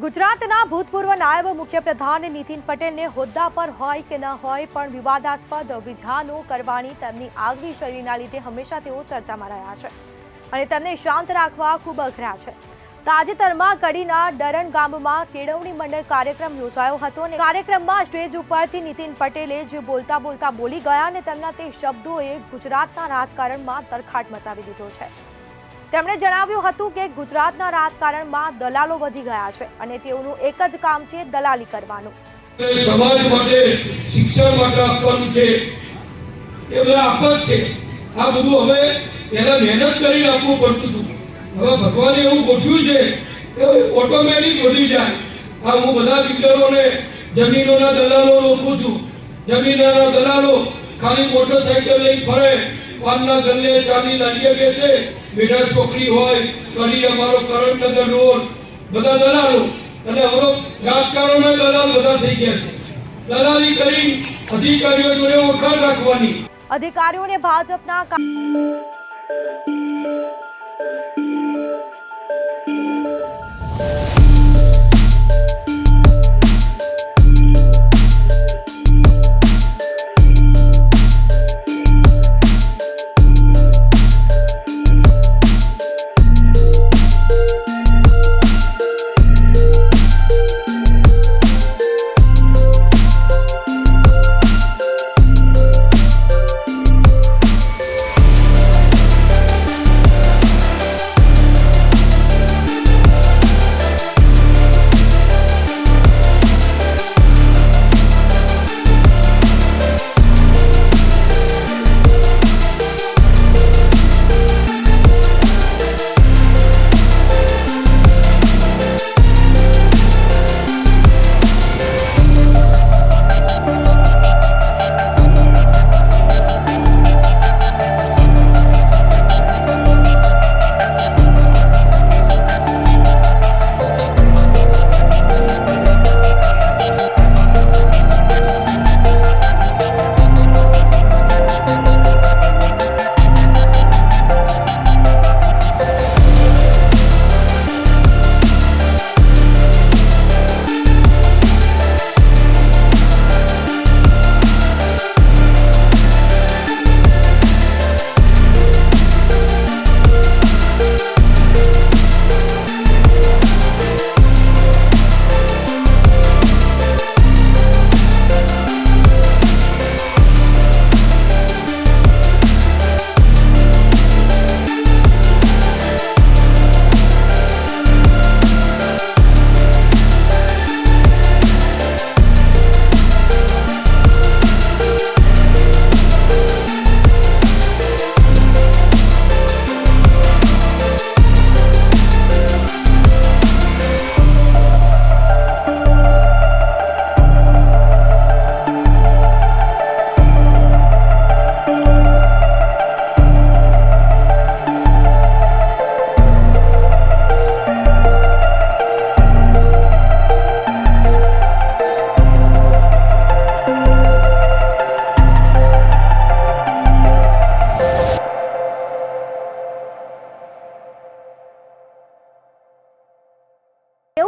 ગુજરાતના ભૂતપૂર્વ નાયબ મુખ્યપ્રધાન નીતિન પટેલને હોદ્દા પર હોય કે ન હોય પણ વિવાદાસ્પદ વિધાનો કરવાની તેમની આગવી શૈલીના લીધે હંમેશા તેઓ ચર્ચામાં રહ્યા છે અને તેમને શાંત રાખવા ખૂબ અઘરા છે. તાજેતરમાં કડીના ડરણ ગામમાં કેળવણી મંડળ કાર્યક્રમ યોજાયો હતો અને કાર્યક્રમમાં સ્ટેજ ઉપરથી નીતિન પટેલે જે બોલતા બોલતા બોલી ગયા અને તેમના તે શબ્દોએ ગુજરાતના રાજકારણમાં તરખાટ મચાવી દીધો છે. તેમણે જણાવ્યું હતું કે ગુજરાતના રાજકારણમાં દલાલો વધી ગયા છે અને તેઓનું એક જ કામ છે દલાલી કરવાનું. સમાજ માટે, શિક્ષણ માટે આપવાનું છે. એ બધા આપવા છે. આ બધું હવે પહેલા મહેનત કરી રાખવું પડતું હતું. હવે ભગવાને એવું ગોઠવ્યું છે કે ઓટોમેટિક વધી જાય. આ હું બધા બિલ્ડરોને, જમીનોના દલાલો ઓળખું છું. જમીનોના દલાલો ખાલી મોટરસાઇકલ લઈ ફરે. પાનના ગલ્લે ચાની લાડીએ બેસે બેડા છોકરી હોય કડી અમારો કરણનગર રોડ. બધા દલાલો અને હવે રાજકારણના દલાલ બધા થઈ ગયા છે. દલાલી કરી અધિકારીઓ જોડે ઓળખાણ રાખવાની. અધિકારીઓને ભાજપના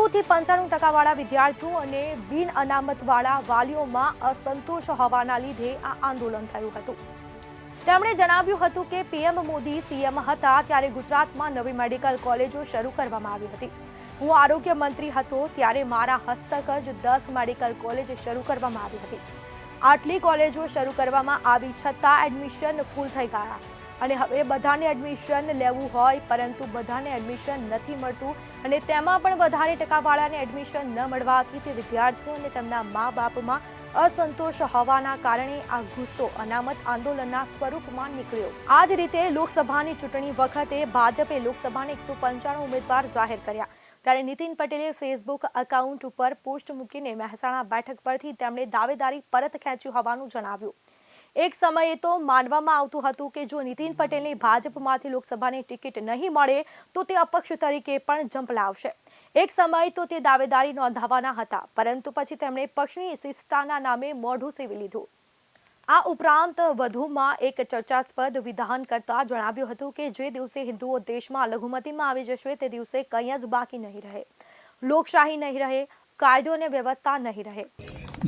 નેવુંથી પંચાણું ટકાવાળા વિદ્યાર્થીઓ અને બિન અનામતવાળા વાલીઓમાં અસંતોષ હોવાના લીધે આ આંદોલન થયું હતું. તેમણે જણાવ્યું હતું કે પીએમ મોદી સીએમ હતા ત્યારે ગુજરાતમાં નવી મેડિકલ કોલેજો શરૂ કરવામાં આવી હતી. હું આરોગ્ય મંત્રી હતો ત્યારે મારા હસ્તક જ દસ મેડિકલ કોલેજ શરૂ કરવામાં આવી હતી. આટલી કોલેજો શરૂ કરવામાં આવી છતાં એડમિશન ફૂલ થઈ ગયા. અને હવે બધાને એડમિશન લેવું હોય, પરંતુ બધાને એડમિશન નથી મળતું અને તેમાં પણ વધારે ટકાવાળાને એડમિશન ન મળવાથી તે વિદ્યાર્થીઓ અને તેમના મા બાપમાં અસંતોષ હોવાના કારણે આ ગુસ્સો અનામત આંદોલનના સ્વરૂપમાં નીકળ્યો. આ જ રીતે લોકસભાની ચૂંટણી વખતે ભાજપે લોકસભાને એકસો પંચાણું ઉમેદવાર જાહેર કર્યા. ત્યારે નીતિન પટેલે ફેસબુક એકાઉન્ટ ઉપર પોસ્ટ મૂકીને મહેસાણા બેઠક પરથી તેમણે દાવેદારી પરત ખેંચી હોવાનું જણાવ્યું. એક સમયે તો માનવામાં આવતું હતું કે જો નીતિન પટેલને ભાજપમાંથી લોકસભાની ટિકિટ નહીં મળે, તો તે અપક્ષ તરીકે પણ ઝંપલાવશે એક સમય તો તે દાવેદારી નોંધાવવાના હતા, પરંતુ પછી તેમણે પક્ષની શિસ્તતાના નામે મોઢું સેવી લીધું. આ ઉપરાંત વધુમાં એક ચર્ચાસ્પદ વિધાન કરતા જણાવ્યું હતું કે જે દિવસે હિન્દુઓ દેશમાં લઘુમતીમાં આવી જશે, તે દિવસે કંઈ જ બાકી નહીં રહે. લોકશાહી નહીં રહે, કાયદો અને વ્યવસ્થા નહીં રહે.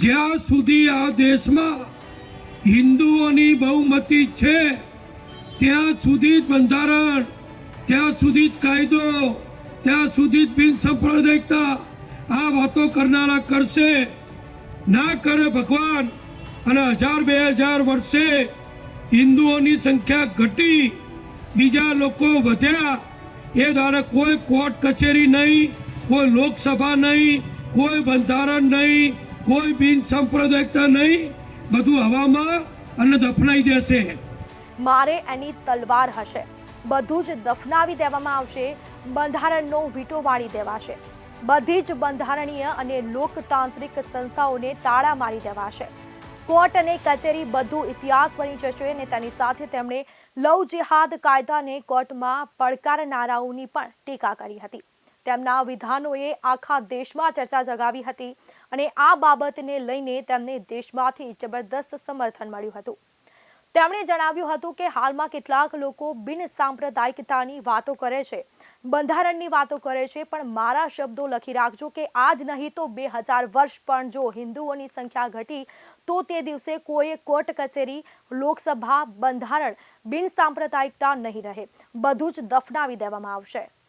જ્યાં સુધી આ દેશમાં હિન્દુઓની બહુમતી છે. ત્યાં સુધી જ બંધારણ, ત્યાં સુધી જ કાયદો, ત્યાં સુધી જ બિન સાંપ્રદાયિકતા આ વાતો કરનારા કરશે. ના કરે ભગવાન અને હજાર બે હજાર વર્ષે હિન્દુઓની સંખ્યા ઘટી, બીજા લોકો વધ્યા, એ દ્વારા કોઈ કોર્ટ કચેરી નહીં, કોઈ લોકસભા નહીં, કોઈ બંધારણ નહીં, કોઈ બિન સાંપ્રદાયિકતા નહીં. બધું હવામાં અને દફનાઈ જશે મારે એની તલવાર હશે. બધું જ દફનાવી દેવામાં આવશે, બંધારણનો વીટો વાળી દેવાશે. બધી જ બંધારણીય અને લોકતાંત્રિક સંસ્થાઓને તાળા મારી દેવાશે. કોર્ટ અને કચેરી બધું ઇતિહાસ બની જશે અને તેની સાથે તેમણે લવ જેહાદ કાયદાને કોર્ટમાં પડકારનારાઓની પણ ટીકા કરી હતી. તેમના વિધાનોએ આખા દેશમાં ચર્ચા જગાવી હતી. અને આ બાબતને લઈને તેમને દેશમાંથી જબરદસ્ત સમર્થન મળ્યું હતું. તેમણે જણાવ્યું હતું કે હાલમાં કેટલાક લોકો બિન સાંપ્રદાયિકતાની વાતો કરે છે, બંધારણની વાતો કરે છે, પણ મારા શબ્દો લખી રાખજો કે આજ નહીં તો બે હજાર વર્ષ પણ જો હિન્દુઓની સંખ્યા ઘટી, તો તે દિવસે કોઈએ કોર્ટ કચેરી, લોકસભા, બંધારણ બિન સાંપ્રદાયિકતા નહીં રહે. બધું જ દફનાવી દેવામાં આવશે.